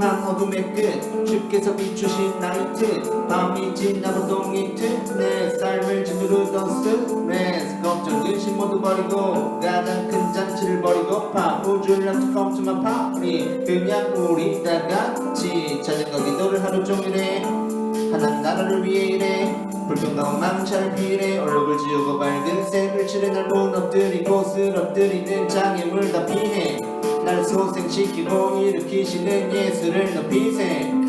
하나님께서 비추신 나이트 밤이 지나고 동이트 내 삶을 짓누르던 스트레스. 걱정 근심 모두 버리고 가장 큰 잔치를 버리고 파우줄 앞에 컴투만 파리. 그냥 우리 다 같이 자전거 기도를 하루 종일 해. 하나님 나라를 위해 일해 불평가운 잘 피해. 얼룩을 지우고 밝은 색을 칠해 날 무너뜨리고 쓰러뜨리는 장애물 다 피해 날 소생시키고 일으키시는 예수를 높이세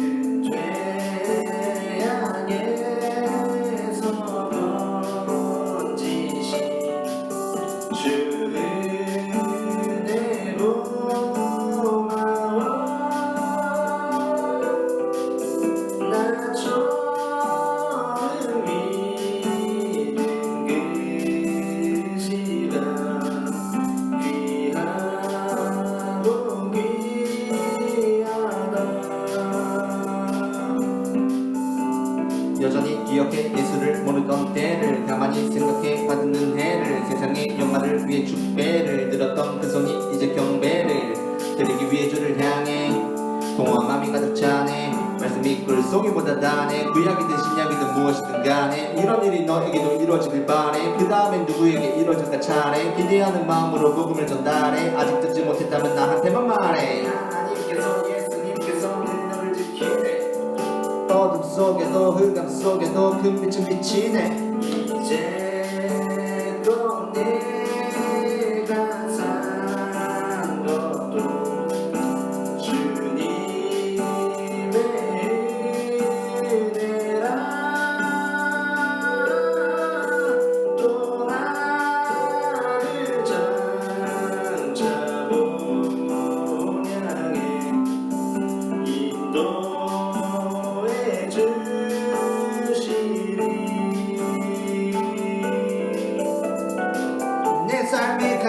가만히 생각해 받은 은혜를 세상의 영화를 위해 축배를 들었던 그 손이 이제 경배를 드리기 위해 주를 향해 공허한 마음이 가득 차네. 말씀이 글 속이보다 다네. 구약이든 신약이든 무엇이든 간에 이런 일이 너에게도 이루어지길 바래. 그 다음엔 누구에게 이루어질까 차례. 기대하는 마음으로 복음을 전달해. 아직 듣지 못했다면 나한테만 말해. 하나님께서 예수님께서 능력을 지키네. 어둠 속에도 흑암 속에도 큰 빛은 비치네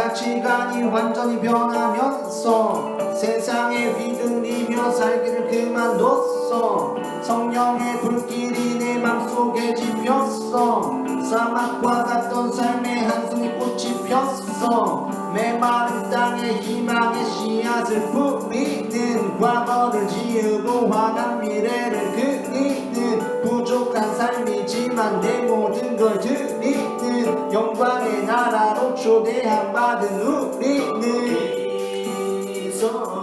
가치관이 완전히 변하면서 세상에 휘둘리며 살기를 그만뒀어. 성령의 불길이 내 맘속에 집혔어 사막과 같던 삶의 한숨이 꽃이 폈어. 메마른 땅에 희망의 씨앗을 뿌리는 과거를 지우고 환한 미래를 그 song.